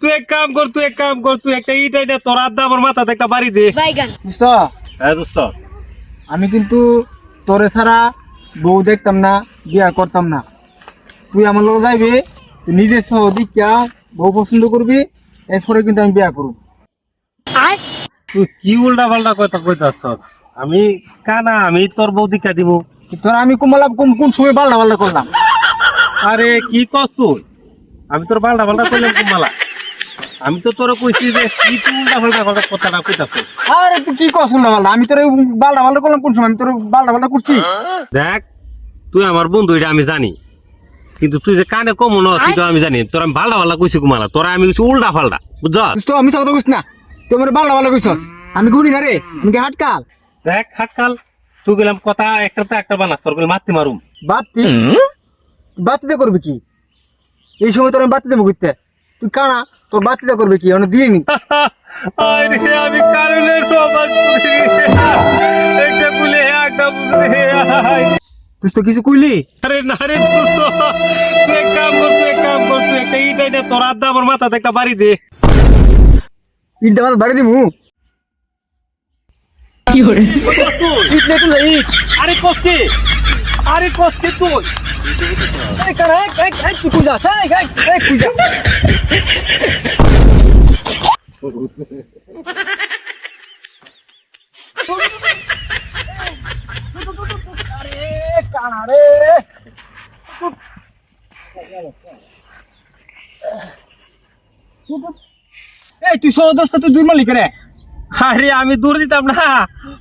তুই এক কাম কর তুই এক কাম কর তুই একটা ইট আইনা তোর আড্ডা আমার মাথাতে একটা বাড়ি দে। হ্যাঁ দোস্ত। আমি কিন্তু তোরে ছাড়া বউ দেখতাম না বিয়া করতাম না। তুই আমার লোক যাইবি তুই নিজের সহ দিকা বউ পছন্দ করবি এরপরে কিন্তু আমি বিয়া করব। তুই কি উল্টা পাল্টা কথা কইতাছস? আমি কানা আমি তোর বউ দিকা দিব। তোর আমি কুমালা কোন কোন সময় পাল্টা পাল্টা করলাম? আরে কি কস তুই? আমি তোর পাল্টা পাল্টা কইলাম কুমালা আমি তো তোর কইছি যে কি তুই উল্টা পাল্টা কথা কথাটা কইতাছস। আরে তুই কি কস উল্টা পাল্টা আমি তোর পাল্টা পাল্টা করলাম কোন সময়? আমি তোর পাল্টা পাল্টা করছি। দেখ তুই আমার বন্ধু এটা আমি জানি। কিন্তু তুই যে কানে কম ন সেটা আমি জানি। তোর আমি পাল্টা পাল্টা কইছি কুমালা তোরা আমি কিছু উল্টা পাল্টা বুঝছস তো আমি কথা কইস না। তুই আমার পাল্টা পাল্টা কইছস। আমি গুনি না রে। আমি কি হাটকাল? দেখ হাটকাল। তুই গেলাম কথা একটা তো একটা বানাস। তোর গেলে মারতে মারুম। বাতি? বাতিতে করবি কি? এই সময় তোর আমি বাতিতে মুখিতে তুই কানা তোর বাতিতে করবি কি? অনেক দিয়ে নি আরে আমি কারণে সমাজ একটা বলে একটা বুঝে তুই তো কিছু কইলি? আরে না রে তুই তো তুই এক কাম কর তুই এক কাম কর তুই একটা ইট আইনা তোর আড্ডা আমার মাথাতে একটা বাড়ি দে। ইট দেওয়াল বাড়ি দিমু কি হরে ইট নে তুই ইট আরে কস্তি আরে কস্তি তুই। এই তুই দোস্ত তুই দুই মালিক রে। আরে, আমি দূর দিতাম না।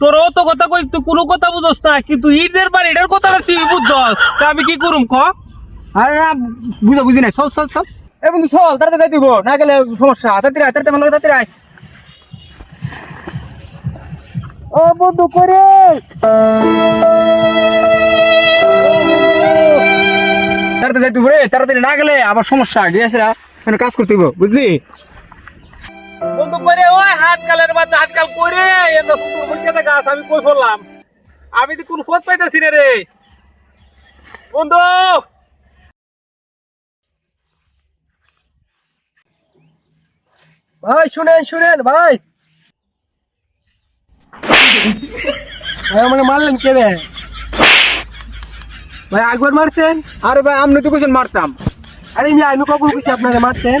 তোর কথা কই, তুই কোনো কথা বুঝস না, কিন্তু এটার কথাটা তুই তা আমি কি করুম, ক? আরে, না, বুঝা বুঝি নাই। চল চল চল। এ বন্ধু, চল, তাড়াতাড়ি যাই দিব না গেলে সমস্যা। তাড়াতাড়ি আয়, তাড়াতাড়ি ও বন্ধু করে তাড়াতাড়ি যাই দিব রে, তাড়াতাড়ি না গেলে আবার সমস্যা গিয়েছে কাজ করতে বুঝলি? বন্ধু করে ওই হাত কালের বাচ্চা হাত কাল করে এত সুন্দর মুখে গাছ আমি কই ফেললাম আমি তো কোনো খোঁজ পাইতেছি না রে। বন্ধু! ভাই শুনেন শুনেন ভাই। ভাই মানে মারলেন কে রে? ভাই একবার মারতেন? আরে ভাই আপনি তো কোশ্চেন মারতাম। আরে আমি কখন কইছি আপনারা মারতেন?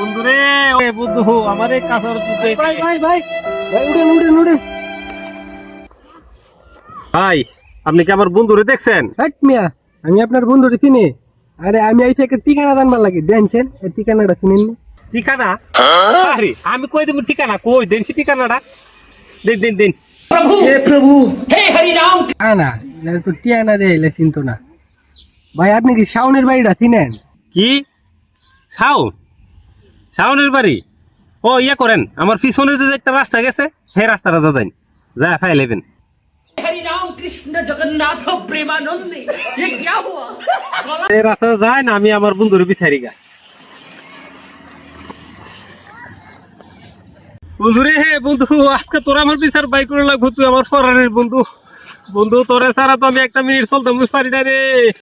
বন্ধু রে আমার ভাই ভাই ভাই। ভাই উড়েন ভাই আপনি কি আমার বন্ধুরে দেখছেন? এক মিয়া আমি আপনার বন্ধুরে চিনি। আরে আমি এই থেকে ঠিকানা জানবার লাগে দেনছেন এই ঠিকানাটা চিনেন ঠিকানা? আরে আমি কই দেব ঠিকানা? কই দেনছি ঠিকানাটা। দেন দেন দেন। না না এটা তো ঠিকানা দেয় এলে চিনতো না। ভাই আপনি কি শাওনের বাড়িটা চিনেন? কি? শাওন? শাওনের বাড়ি? ও ইয়া করেন আমার পিছনে যে একটা রাস্তা গেছে সেই রাস্তাটা দাদাই যা ফাই লেবেন এই রাস্তা যায় না আমি আমার বন্ধুর বিচারি গা। বন্ধুরে হে বন্ধু আজকে তোরা আমার বিচার বাই করে লাগবো তুই আমার ফরানের বন্ধু। বন্ধু তোরে ছাড়া তো আমি একটা মিনিট চলতাম পারি না রে।